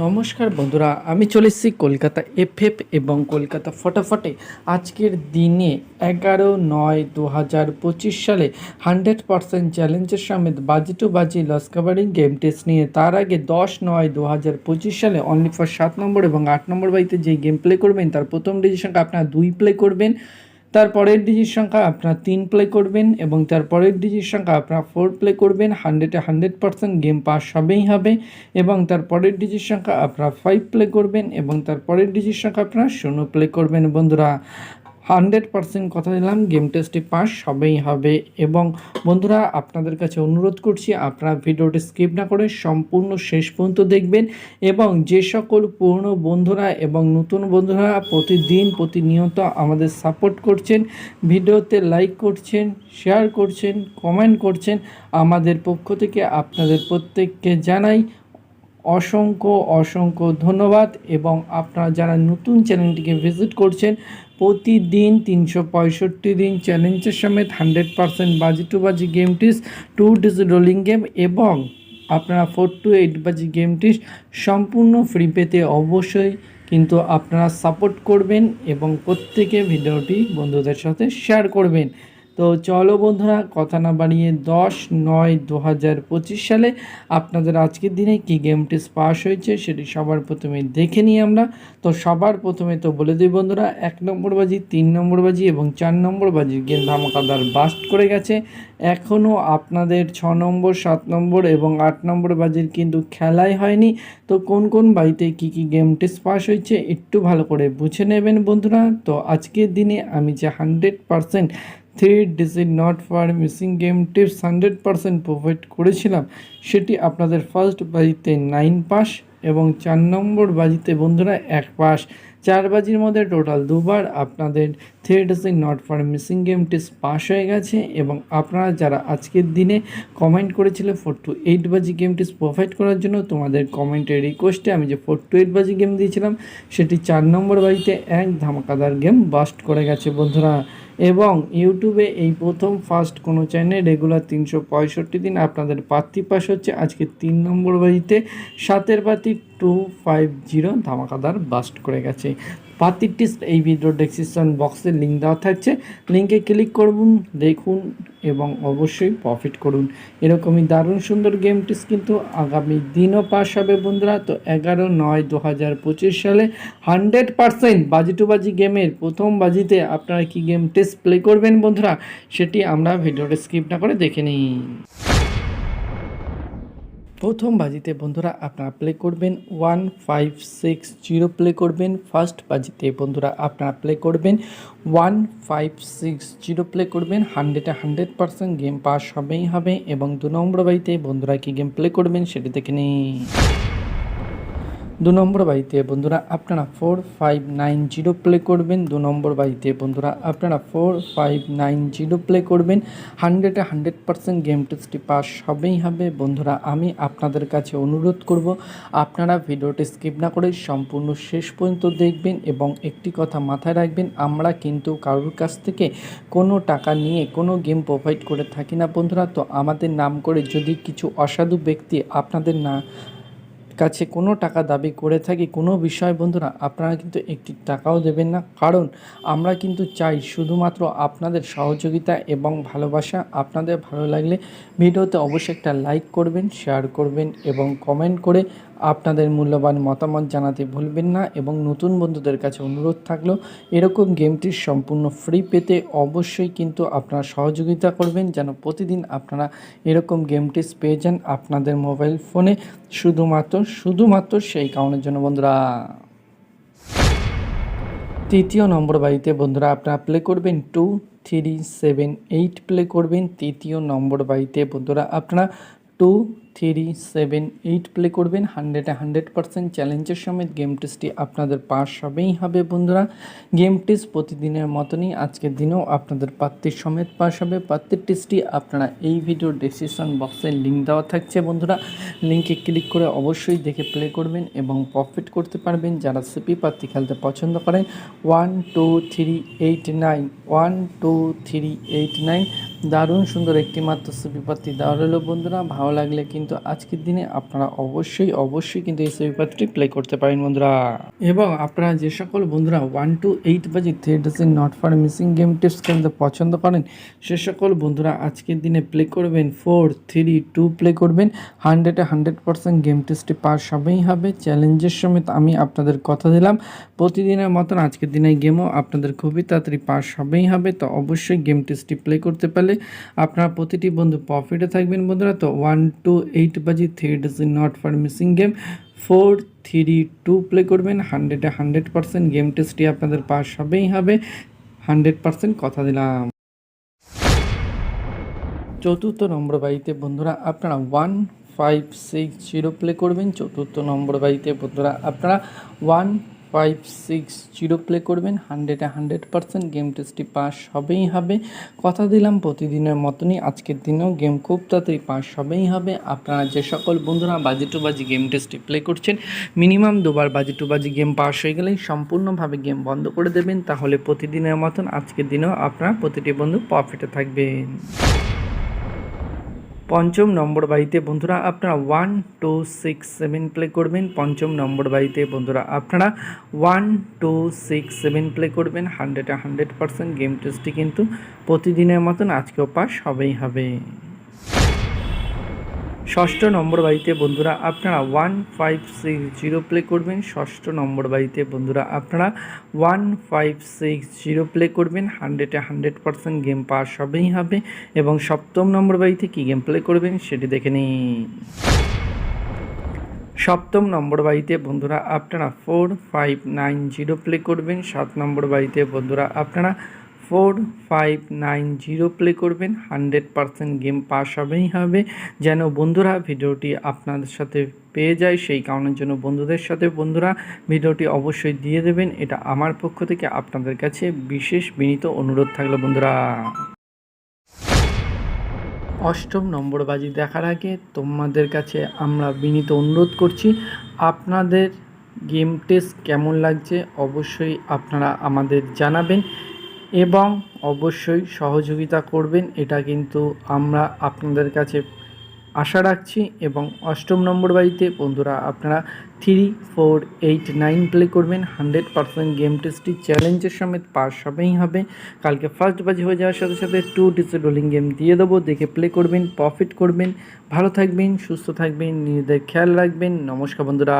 নমস্কার বন্ধুরা, আমি চলে এসেছি কলকাতা এফএফ এবং কলকাতা ফটাফটে। আজকের দিনে এগারো নয় দু হাজার পঁচিশ সালে হান্ড্রেড পার্সেন্ট চ্যালেঞ্জের সমেত বাজি টু বাজি লস কাভারিং গেম টেস্ট নিয়ে, তার আগে দশ নয় দু হাজার পঁচিশ সালে অনলি ফর সাত নম্বর এবং আট নম্বর বাড়িতে যেই গেম প্লে করবেন, তার প্রথম ডিজিশনটা আপনার দুই প্লে করবেন। তার পরের ডিজিট সংখ্যা আপনার তিন প্লে করবেন এবং তার পরের ডিজিট সংখ্যা আপনার ফোর প্লে করবেন হান্ড্রেডে হান্ড্রেড পার্সেন্ট গেম পাস হবেই হবে এবং তার পরের ডিজিট সংখ্যা আপনার ফাইভ প্লে করবেন এবং তার পরের ডিজিট সংখ্যা আপনার শূন্য প্লে করবেন। বন্ধুরা হান্ড্রেড পার্সেন্ট কথা দিলাম গেম টেস্টে পাস হবেই হবে। এবং বন্ধুরা, আপনাদের কাছে অনুরোধ করছি, আপনারা ভিডিওটি স্কিপ না করে সম্পূর্ণ শেষ পর্যন্ত দেখবেন। এবং যে সকল পুরনো বন্ধুরা এবং নতুন বন্ধুরা প্রতিদিন প্রতিনিয়ত আমাদের সাপোর্ট করছেন, ভিডিওতে লাইক করছেন শেয়ার করছেন কমেন্ট করছেন, আমাদের পক্ষ থেকে আপনাদের প্রত্যেককে জানাই অসংখ্য অসংখ্য ধন্যবাদ। এবং আপনারা যারা নতুন চ্যানেলটিকে ভিজিট করছেন প্রতিদিন তিনশো পঁয়ষট্টি দিন চ্যালেঞ্জের সমেত হান্ড্রেড পারসেন্ট বাজি টু বাজি গেমটিস টু ডিজ রোলিং গেম এবং আপনারা ফোর টু এইট বাজি গেমটিস সম্পূর্ণ ফ্রি পেতে অবশ্যই কিন্তু আপনারা সাপোর্ট করবেন এবং প্রত্যেকে ভিডিওটি বন্ধুদের সাথে শেয়ার করবেন। তো চলো বন্ধুরা, কথা না বাড়িয়ে দশ নয় দু হাজার পঁচিশ সালে আপনাদের আজকের দিনে কি গেম টেস্ট হয়েছে সেটি সবার প্রথমে দেখে নিই আমরা। তো সবার প্রথমে তো বলে দিই বন্ধুরা, এক নম্বর বাজি, তিন নম্বর বাজি এবং চার নম্বর বাজি গেম ধামাকাদার বাস্ট করে গেছে। এখনও আপনাদের ছ নম্বর, সাত নম্বর এবং আট নম্বর বাজির কিন্তু খেলাই হয়নি। তো কোন কোন বাড়িতে কি কি গেম টেস্ট হয়েছে একটু ভালো করে বুঝে নেবেন বন্ধুরা। তো আজকের দিনে আমি যে hundred percent three digit not far missing game tips hundred percent provide করেছিলাম। সেটি আপনাদের ফার্স্ট বাজিতে নাইন পাস এবং চার নম্বর বাজিতে বন্ধুরা এক পাস চার বাজির মধ্যে টোটাল দুবার আপনাদের three digit not far missing game test pass হয়ে গেছে এবং আপনারা যারা আজকের দিনে কমেন্ট করেছিলেন ফোর টু এইট বাজি গেম টেস্ট প্রোভাইড করার জন্য তোমাদের কমেন্টের রিকোয়েস্টে আমি যে ফোর টু এইট বাজি গেম দিয়েছিলাম, সেটি চার নম্বর বাজিতে এক ধামাকাদার গেম বাস্ট করে গেছে বন্ধুরা। এবং ইউটিউবে এই প্রথম ফার্স্ট কোনো চ্যানেল রেগুলার তিনশো পঁয়ষট্টি দিন আপনাদের পাত্রী পাস হচ্ছে। আজকে তিন নম্বর বাজিতে সাতের বাতি টু ফাইভ জিরো ধামাকাদার বাস্ট করে গেছে। পাতিরটি এই ভিডিও ডেসক্রিপশন বক্সে লিঙ্ক দেওয়া থাকছে। লিঙ্কে ক্লিক করুন, দেখুন এবং অবশ্যই প্রফিট করুন। এরকমই দারুণ সুন্দর গেমটিস কিন্তু আগামী দিনও পাস হবে বন্ধুরা। তো এগারো নয় দু হাজার পঁচিশ সালে হান্ড্রেড পারসেন্ট বাজি টু বাজি গেমের প্রথম বাজিতে আপনারা কি গেম টেস্ট প্লে করবেন বন্ধুরা? সেটি আমরা ভিডিওটা স্কিপ না করে দেখে নিই। প্রথম বাজিতে বন্ধুরা আপনারা প্লে করবেন one five six zero play করবেন। ফার্স্ট বাজিতে বন্ধুরা আপনারা প্লে করবেন। One five six zero play করবেন। হান্ড্রেডে হান্ড্রেড পারসেন্ট গেম পাস হবেই হবে এবং দু নম্বর বাজিতে বন্ধুরা কি গেম প্লে করবেন সেটি দেখে নিন। দু নম্বর বাড়িতে বন্ধুরা আপনারা four five nine zero play করবেন। দু নম্বর বাড়িতে বন্ধুরা আপনারা four five nine zero play করবেন। হান্ড্রেডে হান্ড্রেড পারসেন্ট গেম টেস্টটি পাস হবেই হবে। বন্ধুরা, আমি আপনাদের কাছে অনুরোধ করব, আপনারা ভিডিওটি স্কিপ না করে সম্পূর্ণ শেষ পর্যন্ত দেখবেন এবং একটি কথা মাথায় রাখবেন, আমরা কিন্তু কারোর কাছ থেকে কোনো টাকা নিয়ে কোনো গেম প্রোভাইড করে থাকি না বন্ধুরা। তো আমাদের নাম করে যদি কিছু অসাধু ব্যক্তি আপনাদের না কাছে কোনো টাকা দাবি করে থাকি, কোনো বিষয় বন্ধুরা, আপনারা কিন্তু একটি টাকাও দেবেন না। কারণ আমরা কিন্তু চাই শুধুমাত্র আপনাদের সহযোগিতা এবং ভালোবাসা। আপনাদের ভালো লাগলে ভিডিওতে অবশ্যই একটা লাইক করবেন, শেয়ার করবেন এবং কমেন্ট করে আপনাদের মূল্যবান মতামত জানাতে ভুলবেন না এবং নতুন বন্ধুদের কাছে অনুরোধ থাকল, এরকম গেমটির সম্পূর্ণ ফ্রি পেতে অবশ্যই কিন্তু আপনারা সহযোগিতা করবেন যেন প্রতিদিন আপনারা এরকম গেমটিস পেয়ে যান আপনাদের মোবাইল ফোনে। শুধুমাত্র শুধুমাত্র সেই কারণের জন্য বন্ধুরা। তৃতীয় নম্বর বাড়িতে বন্ধুরা আপনারা প্লে করবেন two three seven eight play করবেন। তৃতীয় নম্বর বাড়িতে বন্ধুরা আপনারা two three, seven, eight play করবেন। হান্ড্রেডে হান্ড্রেড পারসেন্ট চ্যালেঞ্জের সমেত গেম টেস্টটি আপনাদের পাস হবেই হবে বন্ধুরা। গেম টেস্ট প্রতিদিনের মতনই আজকের দিনেও আপনাদের পাত্রের সমেত পাস হবে। পাত্রের টেস্টটি আপনারা এই ভিডিওর ডেসক্রিপশন বক্সে লিঙ্ক দেওয়া থাকছে বন্ধুরা। লিঙ্কে ক্লিক করে অবশ্যই দেখে প্লে করবেন এবং প্রফিট করতে পারবেন যারা সিপি পাত্রি খেলতে পছন্দ করেন। One two three eight nine one two three eight nine দারুণ সুন্দর একটি মাত্র সুবিপাত্রি দেওয়া হলো বন্ধুরা। ভালো লাগলে কিন্তু আজকের দিনে আপনারা অবশ্যই অবশ্যই কিন্তু এই সুবিপাত্রিটি প্লে করতে পারেন বন্ধুরা। এবং আপনারা যে সকল বন্ধুরা ওয়ান টু এইট বাজি thread in not for missing game tips খেলতে পছন্দ করেন, সে সকল বন্ধুরা আজকের দিনে প্লে করবেন ফোর থ্রি টু প্লে করবেন হান্ড্রেডে হান্ড্রেড পার্সেন্ট গেম টেস্টটি পাস হবেই হবে। চ্যালেঞ্জের সমেত আমি আপনাদের কথা দিলাম। প্রতিদিনের মতন আজকের দিনে গেমও আপনাদের খুবই তাড়াতাড়ি পাস হবেই হবে। তো অবশ্যই গেম টেস্টটি প্লে করতে পারলে আপনারা প্রতিটি বন্ধু প্রফিটে থাকবেন বন্ধুরা। তো ওয়ান টু এইট বাজি three is not for missing game four three two play করবেন। হান্ড্রেডে হান্ড্রেড পার্সেন্ট গেম টেস্টটি আপনাদের পাস হবেই হবে। হান্ড্রেড পার্সেন্ট কথা দিলাম। চতুর্থ নম্বর বাড়িতে বন্ধুরা আপনারা one five six zero play করবেন। চতুর্থ নম্বর বাড়িতে বন্ধুরা আপনারা one five six zero play করবেন হান্ড্রেডে হান্ড্রেড পার্সেন্ট গেম টেস্টটি পাস হবেই হবে। কথা দিলাম প্রতিদিনের মতনই, আজকের দিনেও গেম খুব তাড়াতাড়ি পাস হবেই হবে। আপনারা যে সকল বন্ধুরা বাজি টু বাজি গেম টেস্টটি প্লে করছেন মিনিমাম দুবার বাজি টু বাজি গেম পাস হয়ে গেলেই সম্পূর্ণভাবে গেম বন্ধ করে দেবেন। তাহলে প্রতিদিনের মতন আজকের দিনেও আপনারা প্রতিটি বন্ধু প্রফিটে থাকবেন। পঞ্চম নম্বর বাড়িতে বন্ধুরা আপনারা one two six seven play করবেন। পঞ্চম নম্বর বাড়িতে বন্ধুরা আপনারা one two six seven play করবেন। হান্ড্রেডে হান্ড্রেড পার্সেন্ট গেম টেস্টটি কিন্তু প্রতিদিনের মতন আজকেও পাস হবেই হবে। ষষ্ঠ নম্বর বাড়িতে বন্ধুরা আপনারা one five six zero play করবেন। ষষ্ঠ নম্বর বাড়িতে বন্ধুরা আপনারা one five six zero play করবেন। হান্ড্রেডে হান্ড্রেড পার্সেন্ট গেম পাস হবেই হবে। এবং সপ্তম নম্বর বাড়িতে কী গেম প্লে করবেন সেটি দেখে নিন। সপ্তম নম্বর বাড়িতে বন্ধুরা আপনারা four five nine zero play করবেন। সাত নম্বর বাড়িতে বন্ধুরা আপনারা four five nine zero play করবেন হান্ড্রেড পারসেন্ট গেম পাস হবেই হবে। যেন বন্ধুরা ভিডিওটি আপনাদের সাথে পেয়ে যায়, সেই কারণের জন্য বন্ধুদের সাথে বন্ধুরা ভিডিওটি অবশ্যই দিয়ে দেবেন। এটা আমার পক্ষ থেকে আপনাদের কাছে বিশেষ বিনীত অনুরোধ থাকল বন্ধুরা। অষ্টম নম্বর বাজি দেখার আগে তোমাদের কাছে আমরা বিনীত অনুরোধ করছি, আপনাদের গেম টেস্ট কেমন লাগছে অবশ্যই আপনারা আমাদের জানাবেন। এবং অবশ্যই সহযোগিতা করবেন, এটা কিন্তু আমরা আপনাদের কাছে আশা রাখছি। এবং অষ্টম নম্বর বাড়িতে বন্ধুরা, আপনারা three four eight nine play করবেন। হান্ড্রেড পার্সেন্ট গেম টেস্টটি চ্যালেঞ্জের সমেত পাস হবেই হবে। কালকে ফার্স্ট বাজি হয়ে যাওয়ার সাথে সাথে টু ডিসি রোলিং গেম দিয়ে দেবো। দেখে প্লে করবেন প্রফিট করবেন। ভালো থাকবেন, সুস্থ থাকবেন, নিজেদের খেয়াল রাখবেন। নমস্কার বন্ধুরা।